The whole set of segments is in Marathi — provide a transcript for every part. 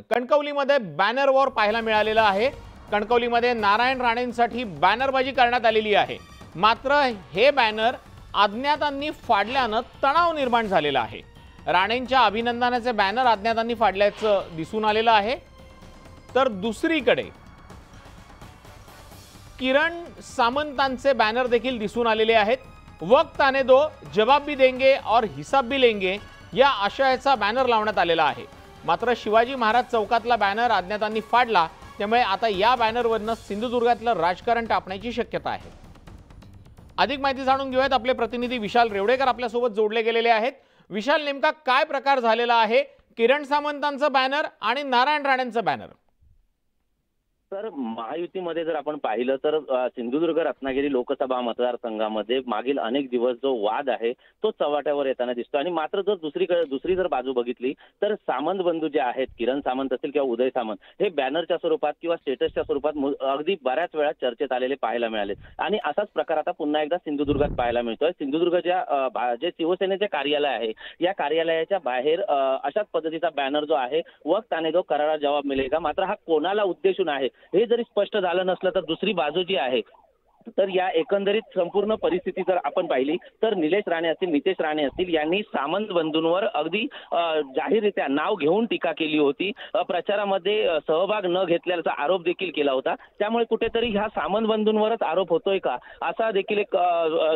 कणकवलीमध्ये बॅनर वॉर पाहायला मिळालेलं आहे. कणकवलीमध्ये नारायण राणेंसाठी बॅनरबाजी करण्यात आलेली आहे. मात्र हे बॅनर अज्ञातांनी फाडल्यानं तणाव निर्माण झालेला आहे. राणेंच्या अभिनंदनाचे बॅनर अज्ञातांनी फाडल्याचं दिसून आलेलं आहे. तर दुसरीकडे किरण सामंतांचे बॅनर देखील दिसून आलेले आहेत. वक्त आने दो जबाब भी देंगे और हिसाब भी लेंगे या आशयाचा बॅनर लावण्यात आलेला आहे. मात्र शिवाजी महाराज चौकातला बॅनर अज्ञातांनी फाडला त्यामुळे आता या बॅनरवरनं सिंधुदुर्गातलं राजकारण टापण्याची शक्यता आहे. अधिक माहिती जाणून घेऊयात. आपले प्रतिनिधी विशाल रेवडेकर आपल्यासोबत जोडले गेलेले आहेत. विशाल नेमका काय प्रकार झालेला आहे? किरण सामंतांचं बॅनर आणि नारायण राणेंचं बॅनर तर महायुतीमध्ये जर आपण पाहिलं तर सिंधुदुर्ग रत्नागिरी लोकसभा मतदारसंघामध्ये मागील अनेक दिवस जो वाद आहे तो चव्हाट्यावर येताना दिसतो. आणि मात्र जर दुसरीकडे दुसरी जर बाजू बघितली तर सामंत बंधू जे आहेत किरण सामंत असतील किंवा उदय सामंत हे बॅनरच्या स्वरूपात किंवा स्टेटसच्या स्वरूपात अगदी बऱ्याच वेळा चर्चेत आलेले पाहायला मिळाले आणि असाच प्रकार आता पुन्हा एकदा सिंधुदुर्गात पाहायला मिळतोय. सिंधुदुर्गच्या जे शिवसेनेचे कार्यालय आहे या कार्यालयाच्या बाहेर अशाच पद्धतीचा बॅनर जो आहे वक्त आणि जो करारा जवाब मिळेल का मात्र हा कोणाला उद्देशून आहे हे जरी स्पष्ट झालं नसलं तर दुसरी बाजू जी आहे तर या एकंदरीत संपूर्ण परिस्थिती जर आपण पाहिली तर निलेश राणे असतील नितेश राणे असतील यांनी सामंत बंधूंवर अगदी जाहीररित्या नाव घेऊन टीका केली होती. प्रचारामध्ये सहभाग न घेतल्याचा आरोप देखील केला होता. त्यामुळे कुठेतरी ह्या सामंत बंधूंवरच आरोप होतोय का? असा देखील एक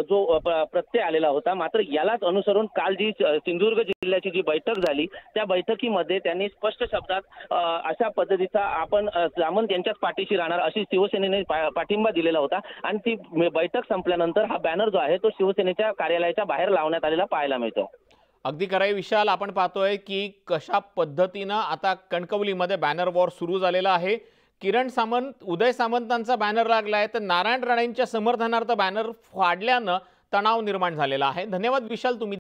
जो प्रत्यय आलेला होता. मात्र यालाच अनुसरून काल जी सिंधुदुर्ग जिल्ह्याची जी बैठक झाली त्या बैठकीमध्ये त्यांनी स्पष्ट शब्दात अशा पद्धतीचा आपण सामंत यांच्याच पाठीशी राहणार अशी शिवसेनेने पाठिंबा दिलेला होता. आणि ती बैठक संपल्यानंतर हा बॅनर जो आहे तो शिवसेनेच्या कार्यालयाच्या बाहेर लावण्यात आलेला पाहायला मिळतो. अगदी खरंय विशाल आपण पाहतोय की कशा पद्धतीनं आता कणकवलीमध्ये बॅनर वॉर सुरू झालेला आहे. किरण सामंत उदय सामंतांचा बॅनर लागला आहे तर नारायण राणेंच्या समर्थनार्थ बॅनर फाडल्यानं तणाव निर्माण झालेला आहे. धन्यवाद विशाल तुम्ही